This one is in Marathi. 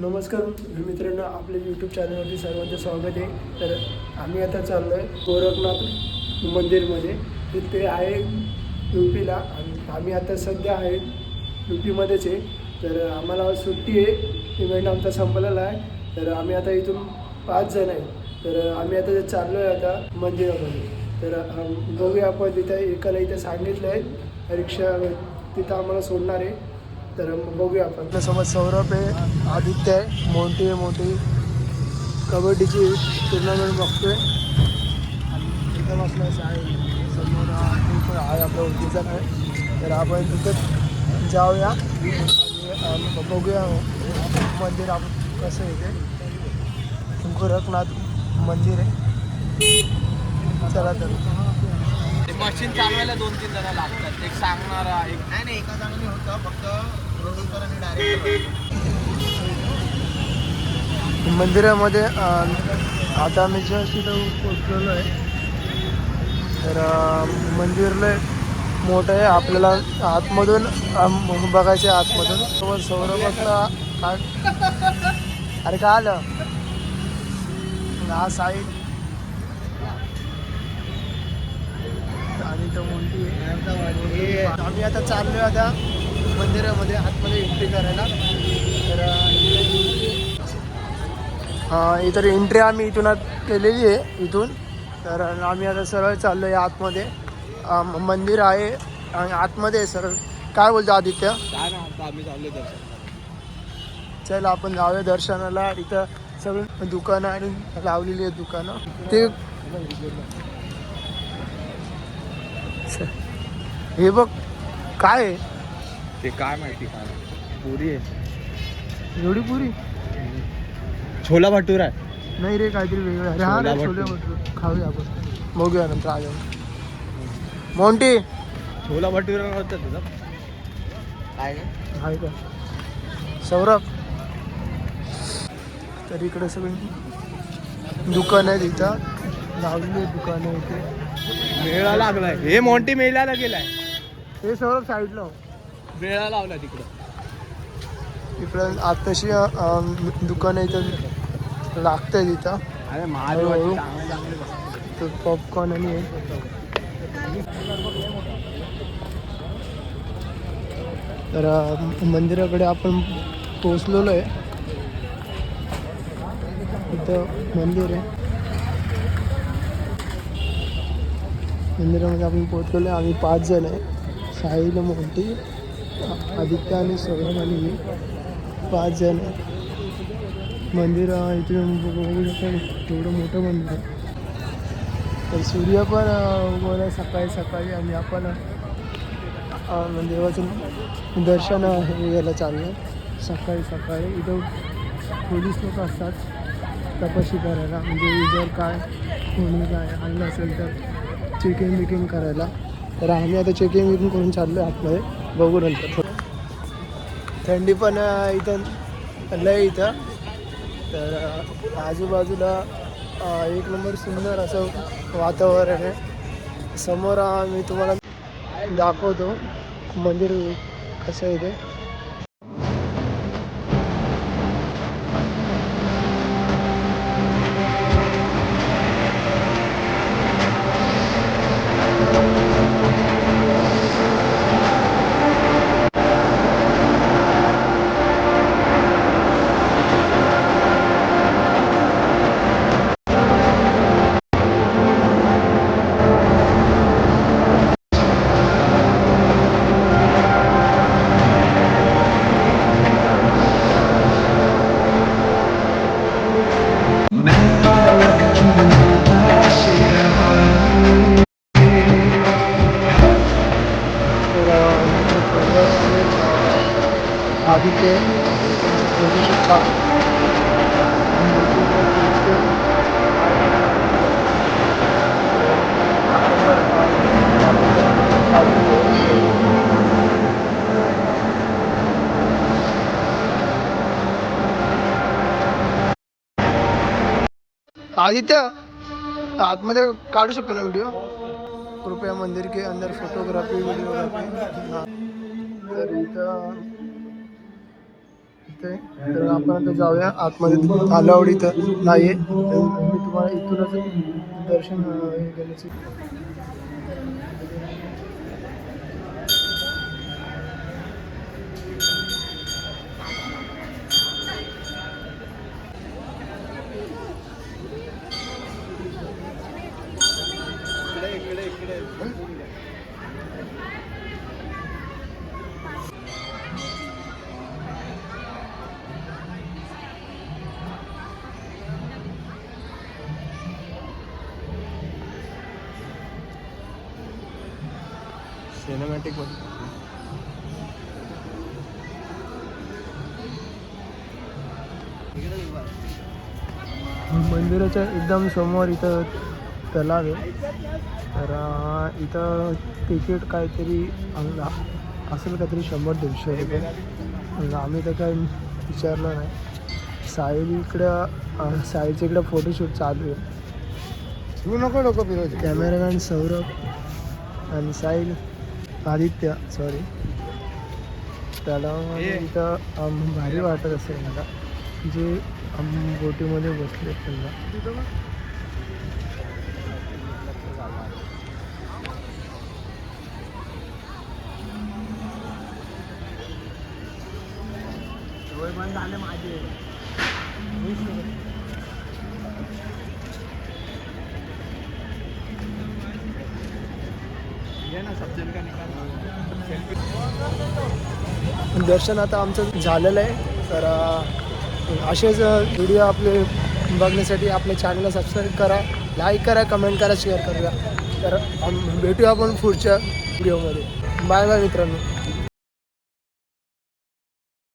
नमस्कार मित्रांनो आपल्या यूट्यूब चॅनलवरती सर्वांचं स्वागत आहे. तर आम्ही आता चाललो आहे गोरखनाथ मंदिरमध्ये. तिथे आहे यू पीला आणि आम्ही आता सध्या आहे यू पीमध्येच आहे. तर आम्हाला सुट्टी आहे. इव्हेंट आमचा संपलेला आहे. तर आम्ही आता इथून पाच जण आहे. तर आम्ही आता चाललो आहे आता मंदिरामध्ये. तर बघूया आपण तिथे एकाला इथे सांगितलं आहे रिक्षा तिथं आम्हाला सोडणार आहे. तर मग बघूया आपण. आपल्यासोबत सौरभ आहे आदित्य आहे मोठी आहे मोठी कबड्डीची टुर्नामेंट बघतोय. आणि तिथं बसलाच आहे. समोर आहे आपल्या ओळखीचा आहे तर आपण तिथं जाऊया. आणि बघूया मंदिर आपण कसं आहे ते. गोरखनाथ मंदिर आहे. चला तर. ते मशीन चालवायला दोन तीन जण लागतात. एक सांगणारा एक नाही नाही एका जणांनी होतं फक्त मंदिरामध्ये आता मी जस्ट इथं पोचलेलो आहे. तर मंदिर लय मोठं आहे. आपल्याला आतमधून बघायचं आहे आतमधून. सोबत सौरभचा काय अरे काय आलं? हा साईड आणि तो मोठी आहे. आम्ही आता चाललोय आता. मंदिरामध्ये आतमध्ये एंट्री करायला. तर हा इतर एंट्री आम्ही इथून केलेली आहे इथून. तर आम्ही आता सरळ चाललो आहे आतमध्ये मंदिर आहे आणि आतमध्ये आहे सरळ. काय बोलतो आदित्य? आम्ही चाललो चल आपण जाऊया दर्शनाला. इथं सगळी दुकानं आणि लावलेली आहेत दुकानं. ते हे बघ काय आहे? ते काय माहिती? काय पुरी आहे. एवढी पुरी? छोला भटूर आहे. नाही रे काहीतरी वेगळं. अरे हा छोला भटूरे. खाऊया आपण. बघूया नंतर आल्यावर. मोंटी! छोला भटूर होतं तुझं. काय आहे का? सौरभ. तर इकडे सगळी दुकान आहेत इथं. लावलेली आहेत दुकानं इथे. मेळा लागलाय. हे मोंटी मेळ्याला गेलाय. हे सौरभ साईडला मेळा लावला तिकडं. इकडं आताशी दुकानं इथं. लागतंय तिथं. अरे. तर पॉपकॉर्न आणि हे. तर अं, मंदिराकडे आपण पोचलेलो आहे. इथं मंदिर आहे. मंदिरामध्ये आपण पोचलेलो आहे. आम्ही पाच जण आहे. साहिल मोठी आदित्य आणि सौरभ आणि पाच जण. मंदिर इथे बघू शकता. एवढं मोठं मंदिर आहे. तर सूर्य पण अं, उगवला सकाळी सकाळी आणि आपण म्हणजे देवाचं दर्शन हे घ्यायला चाललं आहे. सकाळी सकाळी इथं पोलीस लोक असतात तपाशी करायला. म्हणजे जर काय कोणी काय आणलं असेल तर चेकिंग बिकिंग करायला. तर आम्ही आता चेकिंग बिकिंग करून चाललो आहे आपल्याला बघू नंतर. थंडी पण इथं लय इथं. तर आजूबाजूला एक नंबर सुंदर असं वातावरण आहे. समोर मी तुम्हाला दाखवतो मंदिर कसं आहे ते. आदित्य बघू शकता आदित्य आतमध्ये काढू शकतो ना व्हिडिओ कृपया मंदिर के अंदर फोटोग्राफी वीडियोग्राफी हाँ तर इथं दिसतंय तर आपण आता जाऊया. आतमध्ये आलावड इथं नाही आहे मी तुम्हाला इथूनच दर्शन घेण्याची सिनेमॅटिक मंदिराच्या एकदम समोर इथं तलाव आहे. तर इथं तिकीट काहीतरी अंग- असेल काहीतरी शंभर दीडशे रुपये. आम्ही तर काही विचारलं नाही. साहिल इकडं साहिलच्या इकडं फोटोशूट चालू आहे. तू नको नको कॅमेरामॅन सौरभ आणि साहिल आदित्य सॉरी त्याला इथं भारी वाटत असेल मला. जे बोटीमध्ये बसले त्यांना. दर्शन आता आमचं झालेलं आहे. तर असेच व्हिडिओ आपले बघण्यासाठी आपल्या चॅनलला सबस्क्राईब करा लाईक करा कमेंट करा शेअर करा तर भेटूया आपण पुढच्या व्हिडिओमध्ये बाय बाय मित्रांनो.